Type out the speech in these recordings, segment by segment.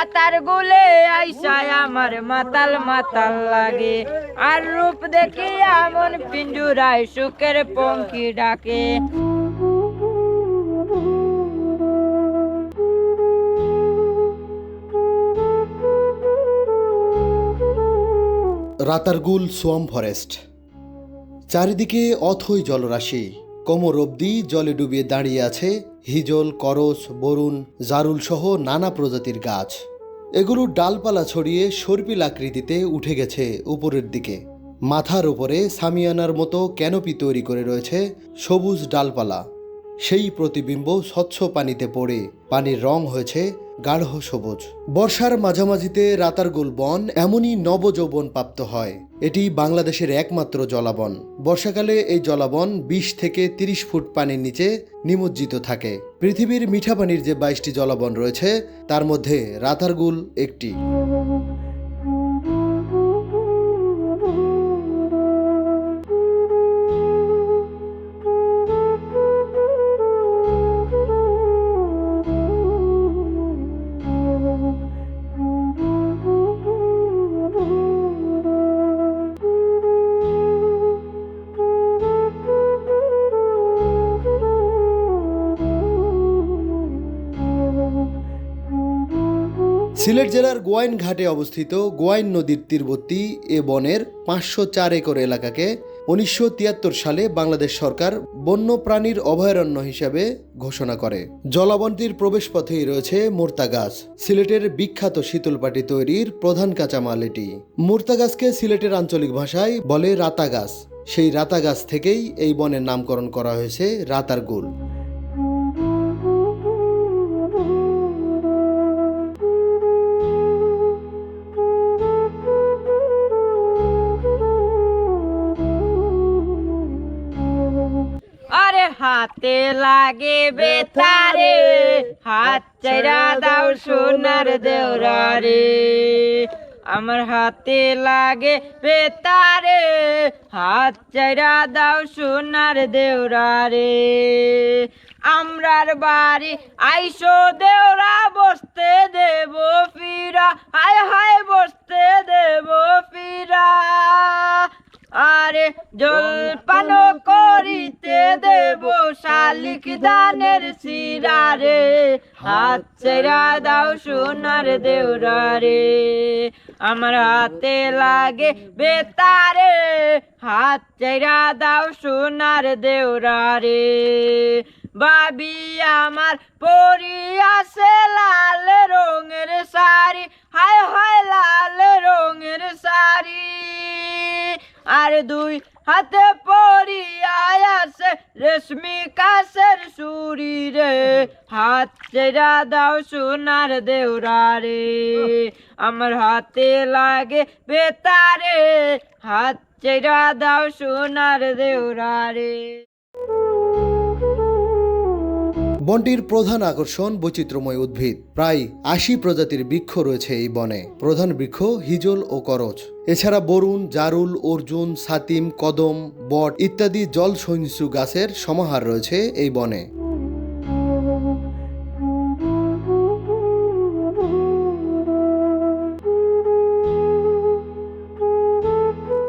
রাতার গুলে আইসায় আমার মাতাল মাতাল লাগে। আর রূপ দেখি এমন পিঞ্জুরায় সুখের পঙ্কি ডাকে। Ratargul, swamp forest. চারিদিকে অথই জলরাশি। কোমর অবধি জলে ডুবিয়ে দাঁড়িয়ে আছে হিজল, করস, বরুণ জারুল সহ নানা প্রজাতির গাছ। এগুলোর ডালপালা ছড়িয়ে সর্পিল আকৃতিতে উঠে গেছে উপরের দিকে। মাথার উপরে সামিয়ানার মতো ক্যানোপি তৈরি করে রয়েছে সবুজ ডালপালা। সেই প্রতিবিম্ব স্বচ্ছ পানিতে পড়ে পানির রং হয়েছে গাঢ় সবুজ। বর্ষার মাঝামাঝিতে রাতারগুল বন এমনই নবযৌবন প্রাপ্ত হয়। এটি বাংলাদেশের একমাত্র জলাবন। বর্ষাকালে এই জলাবন বিশ থেকে তিরিশ ফুট পানির নিচে নিমজ্জিত থাকে। পৃথিবীর মিঠা পানির যে বাইশটি জলাবন রয়েছে, তার মধ্যে রাতারগুল একটি। সিলেট জেলার গোয়াইন ঘাটে অবস্থিত গোয়াইন নদীর তীরবর্তী এ বনের পাঁচশো চার একর এলাকাকে উনিশশো তিয়াত্তর সালে বাংলাদেশ সরকার বন্যপ্রাণীর অভয়ারণ্য হিসাবে ঘোষণা করে। জলাবনটির প্রবেশপথেই রয়েছে মোর্তা গাছ। সিলেটের বিখ্যাত শীতলপাটি তৈরির প্রধান কাঁচামাল এটি। মোর্তা গাছকে সিলেটের আঞ্চলিক ভাষায় বলে রাতা গাছ সেই রাতা গাছ থেকেই এই বনের নামকরণ করা হয়েছে রাতার রাতারগুল। হাতে লাগে বেতারে, হাত চাইরা দাও সোনার দেওরা রে আমার হাতে লাগে বেতারে, হাত চাইরা দাও সোনার দেওরা রে আমরার বাড়ি আইসো দেওরা, বসতে দেব ফিরা। হায় হায়, বসতে দেব ফিরা। আরে জলপান করিতে দেব, শালিক দানের শিরারে। হাত ছেড়া দাও সোনার দেওরা রে আমার হাতে লাগে বেতারে, হাত ছেড়া দাও সোনার দেওরা রে বাবি আমার পরি আছে লাল রঙের শাড়ি। হায় হায়, লাল রঙের শাড়ি। আর দুই হাতে পরি আছে, রেশমি কাশের সুরি রে। হাত চেরা দাও সোনার দেওরা রে। আমার হাতে লাগে বেতারে হাত চেরা দাও সোনার দেওরা রে। বনটির প্রধান আকর্ষণ বৈচিত্র্যময় উদ্ভিদ। প্রায় আশি প্রজাতির বৃক্ষ রয়েছে এই বনে। প্রধান বৃক্ষ হিজল ও করচ। এছাড়া বরুণ, জারুল, অর্জুন, সাতিম, কদম, বট ইত্যাদি জল সহিষ্ণু গাছের সমাহার রয়েছে এই বনে।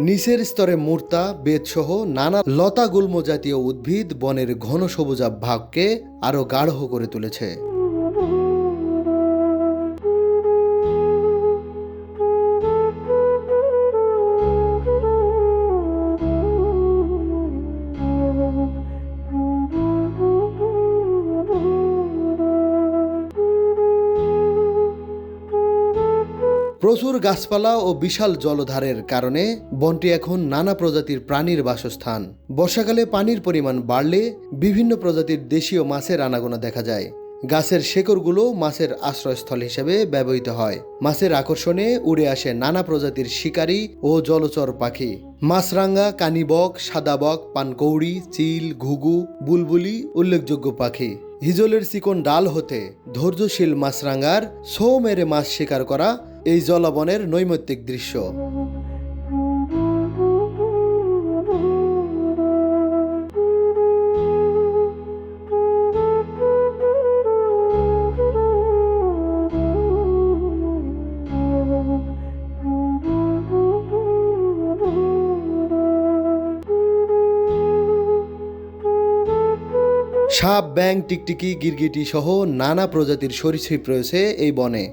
নিচের স্তরে মূর্তা, বেদসহ নানা লতা গুল্ম জাতীয় উদ্ভিদ, বনের ঘন সবুজাভ ভাগকে আরও গাঢ় করে তুলেছে। প্রচুর গাছপালা ও বিশাল জলধারের কারণে বনটি এখন নানা প্রজাতির প্রাণীর বাসস্থান। বর্ষাকালে পানির পরিমাণ বাড়লে বিভিন্ন প্রজাতির দেশীয় মাছের আনাগোনা দেখা যায়। গাছের শেকড়গুলো মাছের আশ্রয়স্থল হিসেবে ব্যবহৃত হয়। মাছের আকর্ষণে উড়ে আসে নানা প্রজাতির শিকারী ও জলচর পাখি। মাছরাঙ্গা কানিবক, সাদাবক, পানকৌড়ি, চিল, ঘুঘু, বুলবুলি উল্লেখযোগ্য পাখি। হিজলের চিকন ডাল হতে ধৈর্যশীল মাছরাঙ্গার ছৌ মেরে মাছ শিকার করা এই জলবনের নৈমিত্তিক দৃশ্য। সাপ ব্যাং টিকটিকি, গিরগিটি সহ নানা প্রজাতির সরীসৃপ রয়েছে এই বনে।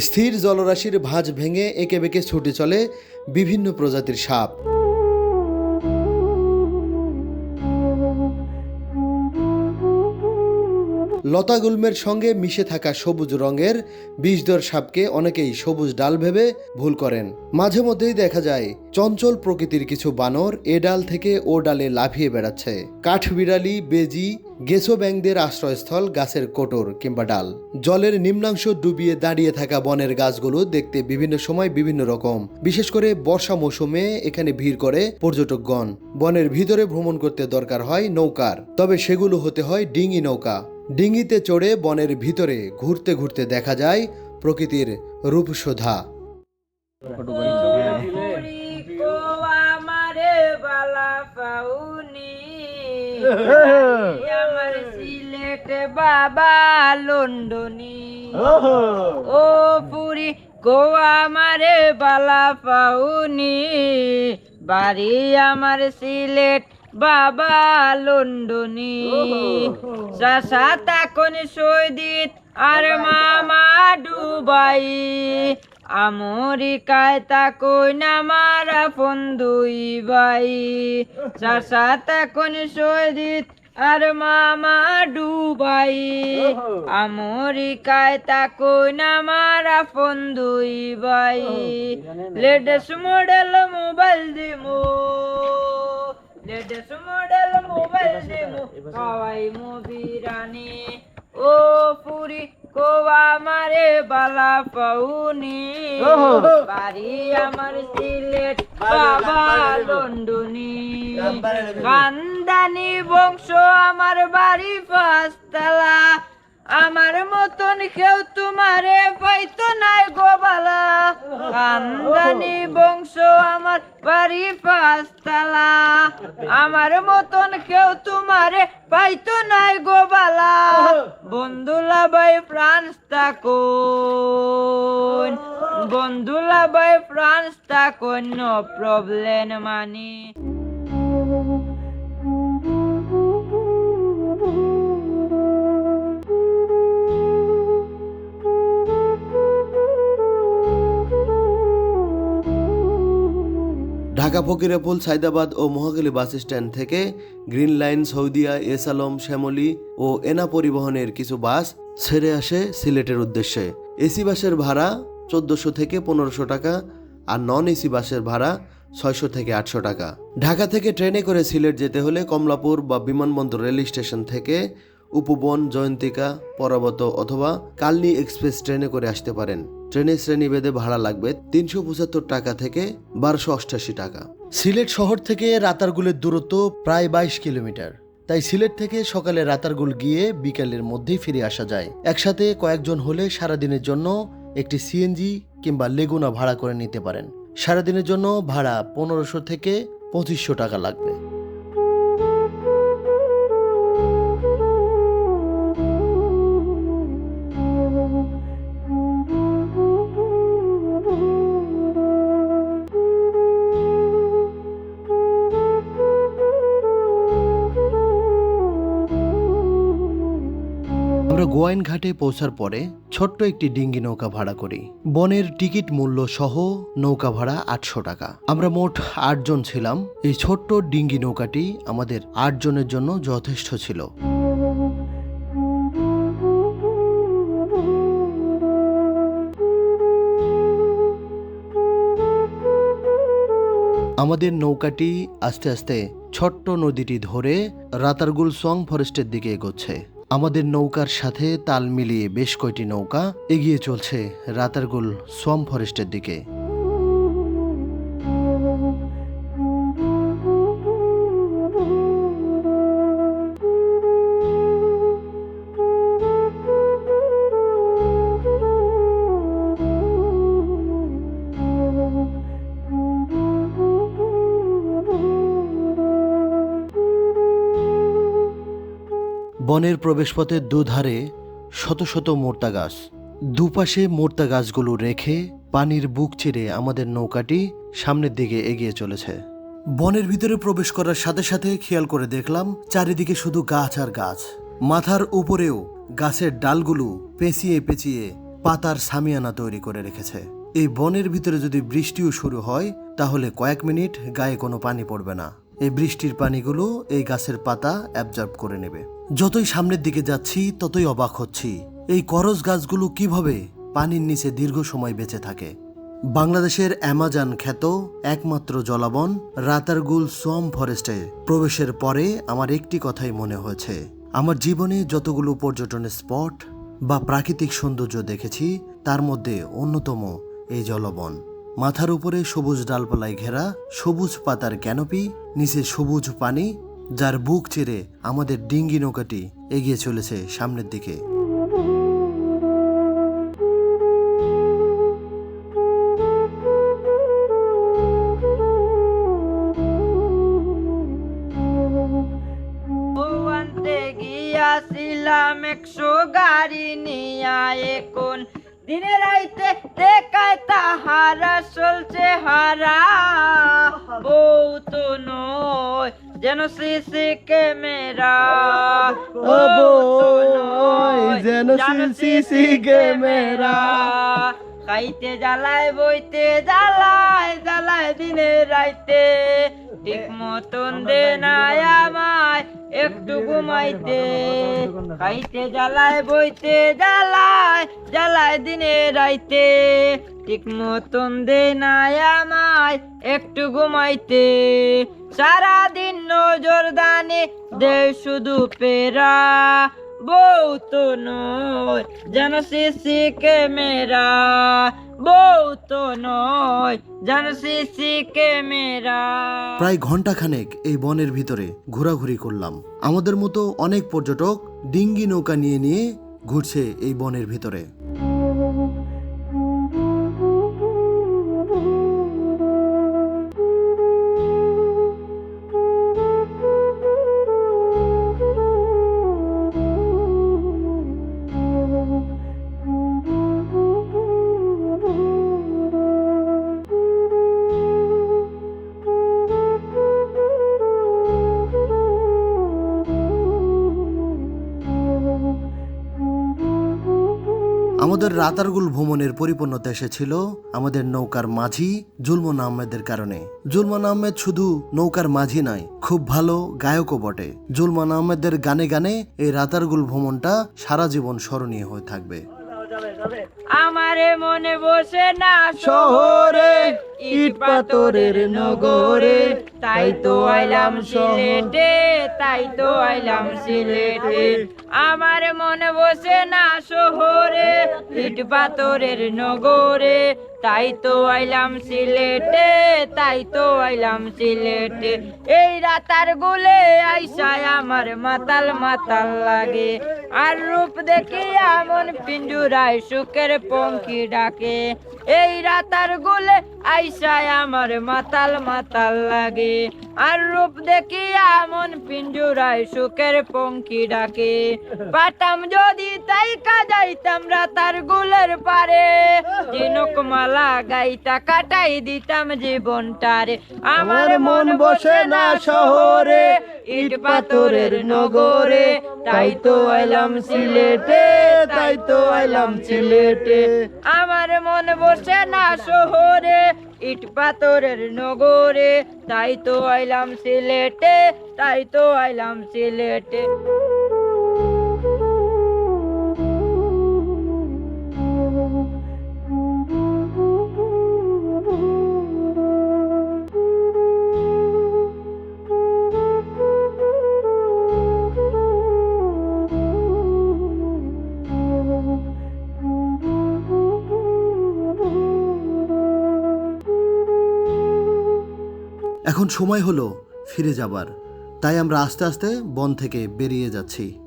স্থির জলরাশির ভাঁজ ভেঙে এঁকে বেঁকে ছুটে চলে বিভিন্ন প্রজাতির সাপ। লতা লতাগুল্মের সঙ্গে মিশে থাকা সবুজ রঙের বিষদর সাপকে অনেকেই সবুজ ডাল ভেবে ভুল করেন। মাঝে মধ্যেই দেখা যায়, চঞ্চল প্রকৃতির কিছু বানর এ ডাল থেকে ও ডালে লাফিয়ে বেড়াচ্ছে। কাঠবিড়ালি, বেজি গেসো ব্যাংদের আশ্রয়স্থল গাছের কোটর কিংবা ডাল। জলের নিম্নাংশ ডুবিয়ে দাঁড়িয়ে থাকা বনের গাছগুলো দেখতে বিভিন্ন সময় বিভিন্ন রকম। বিশেষ করে বর্ষা মৌসুমে এখানে ভিড় করে পর্যটকগণ। বনের ভিতরে ভ্রমণ করতে দরকার হয় নৌকার। তবে সেগুলো হতে হয় ডিঙি নৌকা। ডিঙিতে চড়ে বনের ভিতরে ঘুরতে ঘুরতে দেখা যায় প্রকৃতির রূপসোধা। পুরি বালা পাউনি আমার সিলেট বাবা লন্ডনি। ও পুরি গোয়া মারে বালা পাউনি বাড়ি আমার সিলেট বাবা লন্ডনি। চাষা তাকন সৈদিত আর মামা ডুবাই। আমেরিকায় তাকই নামারা ফন্দুই বাই চাষা তাকন সৈদিত আর মামা ডুবাই। আমেরিকায় তাকই নামারা ফন্দুই বাই লেটেস্ট মডেল মোবাইল দিমু। লেটেস্ট মডেল মোবাইল দিমু। কাওয়াই মুভি রানী। ও পুরি কোয়া মারে বালা পাউনি বাড়ি আমার সিলেট বাবা লন্ডনি কান্দানি বংশ আমার বাড়ি পাঁচতলা আমার মতন কেউ তোমারে পাইতো নাই গোবালা কান্দানি বংশ আমার বাড়ি পাঁচতলা। আমার মতন কেউ তোমারে পাইতো নাই গোবালা বন্ধুলা বাই ফ্রান্স তাকুন বন্ধুলা বাই ফ্রান্স তাকুন নো প্রবলেম মানি। ঢাকা ফকিরাপুল সাইদাবাদ ও মহাখালী বাস স্ট্যান্ড থেকে green line, Soudia, S Alam, Shyamoli ও এনা পরিবহনের কিছু বাস ছেড়ে আসে সিলেটের উদ্দেশ্যে। এসি বাসের ভাড়া চোদ্দোশো থেকে পনেরোশো টাকা আর নন এসি বাসের ভাড়া ছয়শো থেকে আটশো টাকা। ঢাকা থেকে ট্রেনে করে সিলেট যেতে হলে কমলাপুর বা বিমানবন্দর রেল স্টেশন থেকে উপবন, জয়ন্তিকা, পরাবত অথবা কালনি এক্সপ্রেস ট্রেনে করে আসতে পারেন। ট্রেনের শ্রেণীভেদে ভাড়া লাগবে তিনশো পঁচাত্তর টাকা থেকে বারোশো অষ্টাশি টাকা। সিলেট শহর থেকে রাতারগুলের দূরত্ব প্রায় বাইশ কিলোমিটার। তাই সিলেট থেকে সকালে রাতারগুল গিয়ে বিকালের মধ্যেই ফিরে আসা যায়। একসাথে কয়েকজন হলে সারাদিনের জন্য একটি সিএনজি কিংবা লেগুনা ভাড়া করে নিতে পারেন। সারাদিনের জন্য ভাড়া পনেরোশো থেকে পঁচিশশো টাকা লাগবে। গোয়াইন ঘাটে পৌঁছার পরে ছোট্ট একটি ডিঙ্গি নৌকা ভাড়া করি। বনের টিকিট মূল্য সহ নৌকা ভাড়া আটশো টাকা। আমরা মোট আটজন ছিলাম। এই ছোট্ট ডিঙ্গি নৌকাটি আমাদের আটজনের জন্য যথেষ্ট ছিল। আমাদের নৌকাটি আস্তে আস্তে ছোট্ট নদীটি ধরে রাতারগুল সং ফরেস্টের দিকে এগোচ্ছে। আমাদের নৌকার সাথে তাল মিলিয়ে বেশ কয়টি নৌকা এগিয়ে চলছে রাতারগুল সোয়াম ফরেস্টের দিকে। বনের প্রবেশপথের দুধারে শত শত মোর্তা গাছ। দুপাশে মোর্তা গাছগুলো রেখে পানির বুক চিরে আমাদের নৌকাটি সামনের দিকে এগিয়ে চলেছে। বনের ভিতরে প্রবেশ করার সাথে সাথে খেয়াল করে দেখলাম, চারিদিকে শুধু গাছ আর গাছ। মাথার উপরেও গাছের ডালগুলো পেঁচিয়ে পেঁচিয়ে পাতার সামিয়ানা তৈরি করে রেখেছে। এই বনের ভিতরে যদি বৃষ্টিও শুরু হয়, তাহলে কয়েক মিনিট গায়ে কোনো পানি পড়বে না। এই বৃষ্টির পানিগুলো এই গাছের পাতা অ্যাবজর্ব করে নেবে। যতই সামনের দিকে যাচ্ছি, ততই অবাক হচ্ছি। এই করজ গাছগুলো কীভাবে পানির নিচে দীর্ঘ সময় বেঁচে থাকে? বাংলাদেশের অ্যামাজন খ্যাত একমাত্র জলাবন রাতারগুল সোয়াম ফরেস্টে প্রবেশের পরে আমার একটি কথাই মনে হয়েছে। আমার জীবনে যতগুলো পর্যটনের স্পট বা প্রাকৃতিক সৌন্দর্য দেখেছি, তার মধ্যে অন্যতম এই জলবন। মাথার উপরে সবুজ ডালপালায় ঘেরা সবুজ পাতার ক্যানোপি, নিচে সবুজ পানি, যার বুক চিরে আমাদের ডিঙ্গি নৌকাটি এগিয়ে চলেছে সামনের দিকে। গিয়াছিলাম, একশো গাড়ি নিয়া এখন। দিনে রাইতে দেখায় তাহারা চলছে হারা। বউ তো নয় যেন সিসি ক্যামেরা। ও বউ, যেন শিশি ক্যামেরা। খাইতে জ্বালায় বইতে জ্বালায় জ্বালায় দিনে রাইতে। ঠিক মতন দে নাই আমায় একটু ঘুমাইতে। খাইতে জ্বালায় বইতে জ্বালায় জ্বালায় দিনে রাইতে। ঠিক মতন দে নাই আমায় একটু ঘুমাইতে। সারাদিন নজর দানে দে শুধু পেরা। বউ তো নয় যেন সিসি ক্যামেরা। বউ তো নয় প্রায় ঘন্টাখানেক এই বনের ভিতরে ঘোরাঘুরি করলাম। আমাদের মতো অনেক পর্যটক ডিঙ্গি নৌকা নিয়ে নিয়ে ঘুরছে এই বনের ভিতরে। রাতারগুল ভ্রমণের পরিপূর্ণতা এসেছিল আমাদের নৌকার মাঝি জুলমন আহমেদের কারণে। জুলমান আহমেদ শুধু নৌকার মাঝি নয়, খুব ভালো গায়কও বটে। জুলমান আহমেদের গানে গানে এই রাতারগুল ভ্রমণটা সারা জীবন স্মরণীয় হয়ে থাকবে। আমারে মনে বসে না শহরে, ইট পাথরের নগরে, তাই তো আইলাম সিলেটে তাই তো আইলাম সিলেটে। আমার মনে বসে না শহরে ইট পাথরের নগরে তাই তো আইলাম সিলেটে, তাই তো আইলাম সিলেটে। এই রাতার গুলে আইসায় আমার মাতাল মাতাল লাগে। আর রূপ দেখি আমন পিঞ্জুরায় সুখের পঙ্কি ডাকে। এই রাতার গুলে আইসায় আমার মাতাল মাতাল লাগে। আর রূপ দেখি এমন পিঞ্জুরায় সুখের পঙ্কি ডাকে। পাতাম যদি তাই কাজাইতাম রাতার গুলের পারে। জিনক মালা গাইতা কাটাই দিতাম জীবনটারে। আমার মন বসে না শহরে ইট পাথরের নগরে। তাই তো আইলাম সিলেটে তাই তো আইলাম সিলেটে। আমার মন বসে না শহরে ইট পাথরের নগরে। তাই তো আইলাম সিলেটে তাই তো আইলাম সিলেটে। এখন সময় হলো ফিরে যাবার। তাই আমরা আস্তে আস্তে বন থেকে বেরিয়ে যাচ্ছি।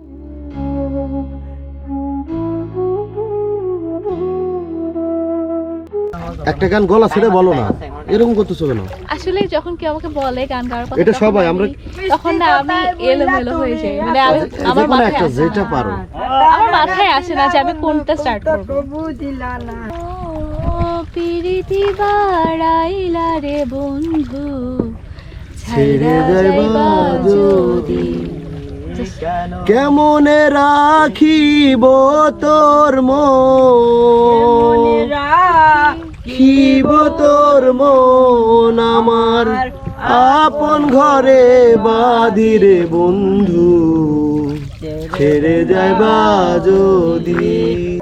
একটা গান গলা ছেড়ে বলো না। এরকম করতেছো কেন আসলে যখন কেউ আমাকে বলে গান গাওয়ার কথা এটা সবাই, আমরা- তখন না আমি এলোমেলো হয়ে যাই। মানে আমি আমার মাথায় একটা যেটা পারো। আমার মাথায় আসে না যে আমি কোনটা স্টার্ট করব। বুঝিলা না। ও পিরিতি বাড়াইলা রে বন্ধু। ছেড়ে যাইবা যদি কেমনে রাখিব তোর মন? রাখিব তোর মন আমার আপন ঘরে বাধিরে বন্ধু। ছেড়ে যাইবা যদি